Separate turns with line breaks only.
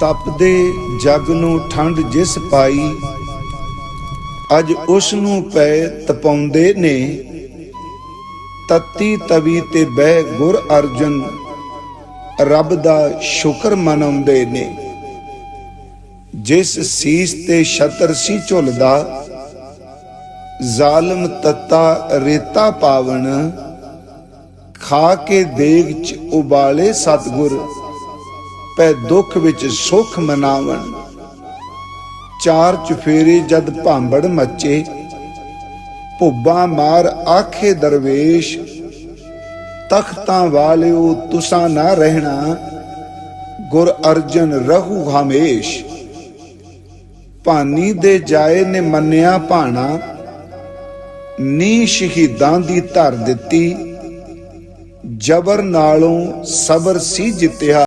ਤਪਦੇ ਜਗ ਨੂੰ ਠੰਡ ਜਿਸ ਪਾਈ, ਅੱਜ ਉਸ ਨੂੰ ਪੈ ਤਪਾਉਂਦੇ ਨੇ। ਤਤੀ ਤਵੀ ਤੇ ਬਹਿ ਗੁਰ ਅਰਜਨ, ਰੱਬ ਦਾ ਸ਼ੁਕਰ ਮਨਾਉਂਦੇ ਨੇ। ਜਿਸ ਸੀਸ ਤੇ ਛਤਰ ਸੀ ਝੁਲਦਾ, ਜ਼ਾਲਮ ਤੱਤਾ ਰੇਤਾ ਪਾਵਣ, ਖਾ ਕੇ ਦੇਗ ਚ ਉਬਾਲੇ ਸਤਗੁਰ। ਪੈ ਦੁੱਖ ਵਿੱਚ ਸੁਖ ਮਨਾਵਣ। ਚਾਰ ਚੁਫੇਰੇ ਜਦ ਭਾਂਬੜ ਮੱਚੇ, ਭੁੱਬਾ ਮਾਰ ਆਖੇ ਦਰਵੇਸ਼, ਤਖਤਾਂ ਵਾਲਿਓ ਤੁਸਾਂ ਨਾ ਰਹਿਣਾ, ਗੁਰ ਅਰਜਨ ਰਹੂ ਹਮੇਸ਼। ਭਾਨੀ ਦੇ ਜਾਏ ਨੇ ਮੰਨਿਆ ਭਾਣਾ ਨੀ ਸ਼ਹੀਦਾਂ ਦੀ ਧਰ ਦਿੱਤੀ, ਜਬਰ ਨਾਲੋਂ ਸਬਰ ਸੀ ਜਿੱਤਿਆ।